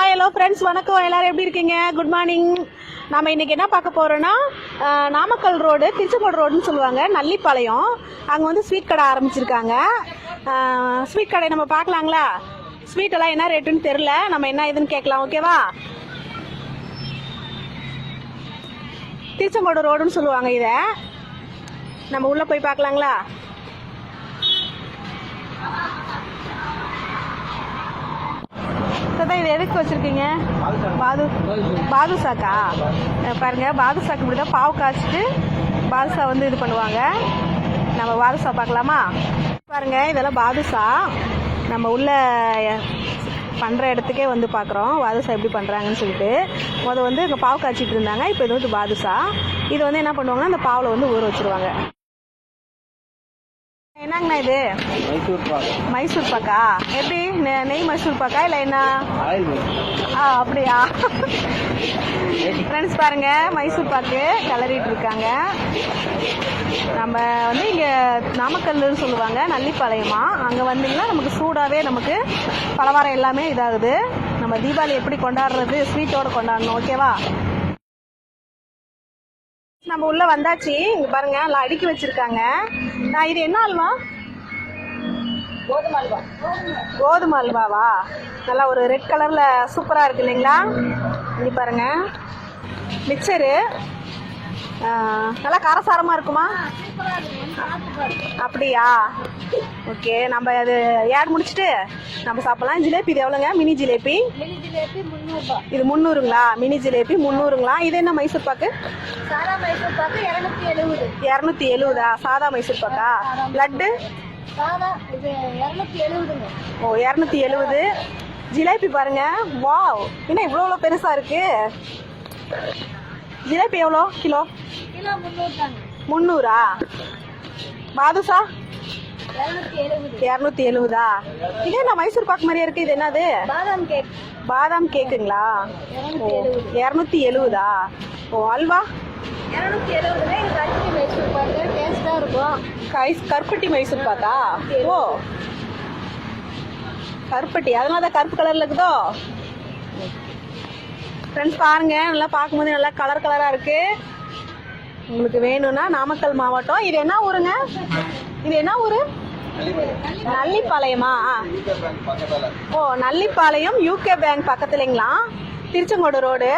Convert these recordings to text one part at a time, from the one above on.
Hi hello friends வணக்கம். எல்லோரும் எப்படி இருக்கீங்க? குட் மார்னிங் நம்ம இன்றைக்கி என்ன பார்க்க போகிறோன்னா நாமக்கல் ரோடு திருச்செங்கோடு ரோடுன்னு சொல்லுவாங்க. நல்லிப்பாளையம். அங்கே வந்து ஸ்வீட் கடை ஆரம்பிச்சிருக்காங்க. ஸ்வீட் கடை நம்ம பார்க்கலாங்களா? ஸ்வீட் எல்லாம் என்ன ரேட்டுன்னு தெரில நம்ம என்ன ஏதுன்னு கேட்கலாம் ஓகேவா திருச்செங்கோடு ரோடுன்னு சொல்லுவாங்க இதை. நம்ம உள்ளே போய் பார்க்கலாங்களா? தான் இது எதுக்கு வச்சிருக்கீங்க? பாது பாதுஷாக்கா பாருங்கள் பாருங்க பாதுஷாக்கு இப்படி தான் பாவு காய்ச்சிட்டு பாதுஷா வந்து இது பண்ணுவாங்க. நம்ம பாதுஷா பார்க்கலாமா? பாருங்க இதெல்லாம் பாதுஷா நம்ம உள்ள பண்ணுற இடத்துக்கே வந்து பார்க்குறோம் பாதுஷா எப்படி பண்ணுறாங்கன்னு சொல்லிட்டு. முத வந்து இங்கே பாவு காய்ச்சிட்டு இருந்தாங்க. இப்போ இது வந்து பாதுஷா இது வந்து என்ன பண்ணுவாங்கன்னா அந்த பாவில் வந்து ஊற வச்சிருவாங்க. என்னங்கண்ணா இது? மைசூர் பாக். மைசூர் பாக்கா? எப்படி? நெ- நெய் மைசூர் பாக்கா இல்லை என்ன? ஆ அப்படியா? ஃப்ரெண்ட்ஸ் பாருங்க மைசூர் பாக்கு கிளறிட்டு இருக்காங்க. நம்ம வந்து இங்கே நாமக்கல்லுன்னு சொல்லுவாங்க நல்லிப்பாளையமா. அங்கே வந்தீங்கன்னா நமக்கு சூடாகவே நமக்கு பலகாரம் எல்லாமே இதாகுது. நம்ம தீபாவளி எப்படி கொண்டாடுறது ஸ்வீட்டோட கொண்டாடணும் ஓகேவா நம்ம உள்ள வந்தாச்சு. இங்க பாருங்க எல்லாம் அடுக்கி வச்சிருக்காங்க. நான் இது என்ன அல்வா? கோதுமை அல்வாவா? நல்லா ஒரு ரெட் கலர்ல சூப்பரா இருக்கு இல்லைங்களா? இங்க பாருங்க. மிக்சரு நல்லா காரசாரமா இருக்குமா? அப்படியா? ஓகே நம்ம அது ஏட் முடிச்சுட்டு நம்ம சாப்பிடலாம். ஜிலேபி இது எவ்வளோங்க? மினி ஜிலேபி? இது முந்நூறுங்களா? மினி ஜிலேபி முந்நூறுங்களா? இது என்ன மைசூர் பாக்கு? சாரா மைசூர் பாக்கு இரநூத்தி எழுபது இரநூத்தி எழுபதா சாதா மைசூர் பாக்கா? லட்டு? சாதா ஓ இரநூத்தி எழுபது ஜிலேபி பாருங்க. வாவ்! என்ன இவ்வளோ இவ்வளோ பெருசா இருக்கு? ஜிலேபி எவ்வளோ கிலோ கிலோ முந்நூறு பாதுஷா இரநூத்தி எழுபது இது என்ன மைசூர் பாக்கு மாதிரியே இருக்கு? இது என்னது? பாதாம் கேக். பாதாம் கேக்குங்களா? இரநூத்தி எழுபது ஓ அல்வா? கருப்பட்டி மைசூர் பாக்கா? ஓ கருப்பட்டி. அதனால தான் கருப்பு கலர்ல இருக்குதோ? ஃப்ரெண்ட்ஸ் பாருங்க. நல்லா பார்க்கும்போது நல்லா கலர் கலரா இருக்கு. உங்களுக்கு வேணும்னா நாமக்கல் மாவட்டம். இது என்ன ஊருங்க? இது என்ன ஊரு? நல்லிப்பாளையமா? ஆ. ஓ நல்லிப்பாளையம் யூகே பேங்க் பக்கத்துலங்களா? திருச்செங்கோடு ரோடு.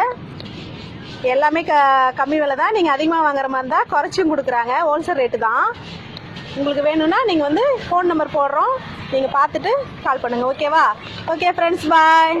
எல்லாமே க கம்மி விலை தான். நீங்கள் அதிகமாக வாங்குற மாதிரி இருந்தால் குறைச்சும் கொடுக்குறாங்க. ஹோல்சேல் ரேட்டு தான். உங்களுக்கு வேணும்னா நீங்கள் வந்து ஃபோன் நம்பர் போடுறோம். நீங்கள் பார்த்துட்டு கால் பண்ணுங்கள் ஓகேவா ஓகே ஃப்ரெண்ட்ஸ் பாய்